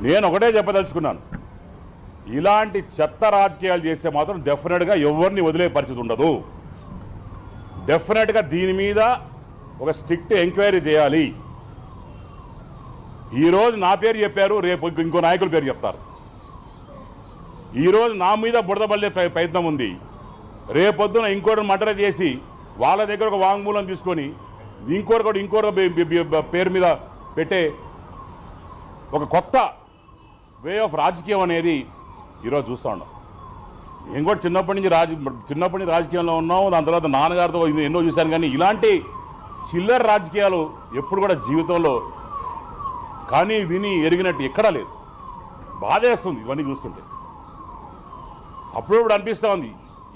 నేను ఒకటే చెప్పదలుచుకున్నాను. ఇలాంటి చెత్త రాజకీయాలు చేస్తే మాత్రం డెఫినెట్గా ఎవరిని వదిలే పరిస్థితి ఉండదు. డెఫినెట్గా దీని మీద ఒక స్ట్రిక్ట్ ఎంక్వైరీ చేయాలి. ఈరోజు నా పేరు చెప్పారు రేపు ఇంకో నాయకుల పేరు చెప్తారు. ఈరోజు నా మీద బుడదబల్లే ప్ర- ప్రయత్నం ఉంది. రేపొద్దున ఇంకోటి మర్డర్ చేసి వాళ్ళ దగ్గర ఒక వాంగ్మూలం తీసుకొని ఇంకోటి కూడా ఇంకోటి పేరు మీద పెట్టే ఒక కొత్త వే ఆఫ్ రాజకీయం అనేది ఈరోజు చూస్తూ ఉన్నాం. నేను కూడా చిన్నప్పటి నుంచి రాజ చిన్నప్పటి నుంచి రాజకీయంలో ఉన్నాం దాని తర్వాత నాన్నగారితో ఎన్నో చూశాను కానీ ఇలాంటి చిల్లర రాజకీయాలు ఎప్పుడు కూడా జీవితంలో కానీ విని ఎరిగినట్టు ఎక్కడా లేదు. బాధేస్తుంది ఇవన్నీ చూస్తుంటే. అప్పుడప్పుడు అనిపిస్తూ ఉంది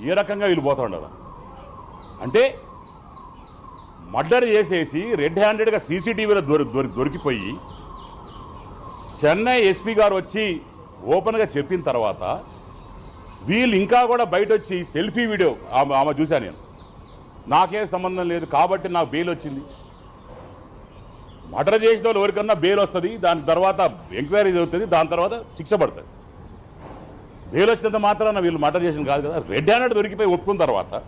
ఏ రకంగా వీళ్ళు పోతా ఉండరు అంటే మర్డర్ చేసేసి రెడ్ హ్యాండెడ్గా సీసీటీవీలో దొరి దొరి దొరికిపోయి చెన్నై ఎస్పీ గారు వచ్చి ఓపెన్గా చెప్పిన తర్వాత వీళ్ళు ఇంకా కూడా బయట వచ్చి సెల్ఫీ వీడియో ఆమె ఆమె చూశాను నేను. నాకేం సంబంధం లేదు కాబట్టి నాకు బెయిల్ వచ్చింది. మర్డర్ చేసిన వాళ్ళు ఎవరికన్నా బెయిల్ వస్తుంది దాని తర్వాత ఎంక్వైరీ జరుగుతుంది దాని తర్వాత శిక్ష పడుతుంది. బెయిల్ వచ్చినంత మాత్రాన వీళ్ళు మర్డర్ చేసిన కాదు కదా. రెడ్ హ్యాండెడ్ దొరికిపోయి ఒప్పుకున్న తర్వాత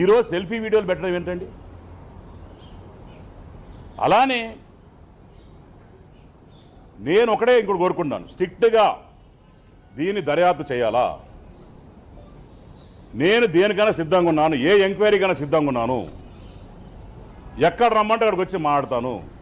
ఈరోజు సెల్ఫీ వీడియోలు పెట్టడం ఏంటండి? అలానే నేను ఒకటే ఇంకోటి కోరుకుంటున్నాను. స్ట్రిక్ట్గా దీన్ని దర్యాప్తు చేయాలా? నేను దేనికైనా సిద్ధంగా ఉన్నాను? ఏ ఎంక్వైరీకైనా సిద్ధంగా ఉన్నాను? ఎక్కడ రమ్మంటే అక్కడికి వచ్చి మాట్లాడతాను?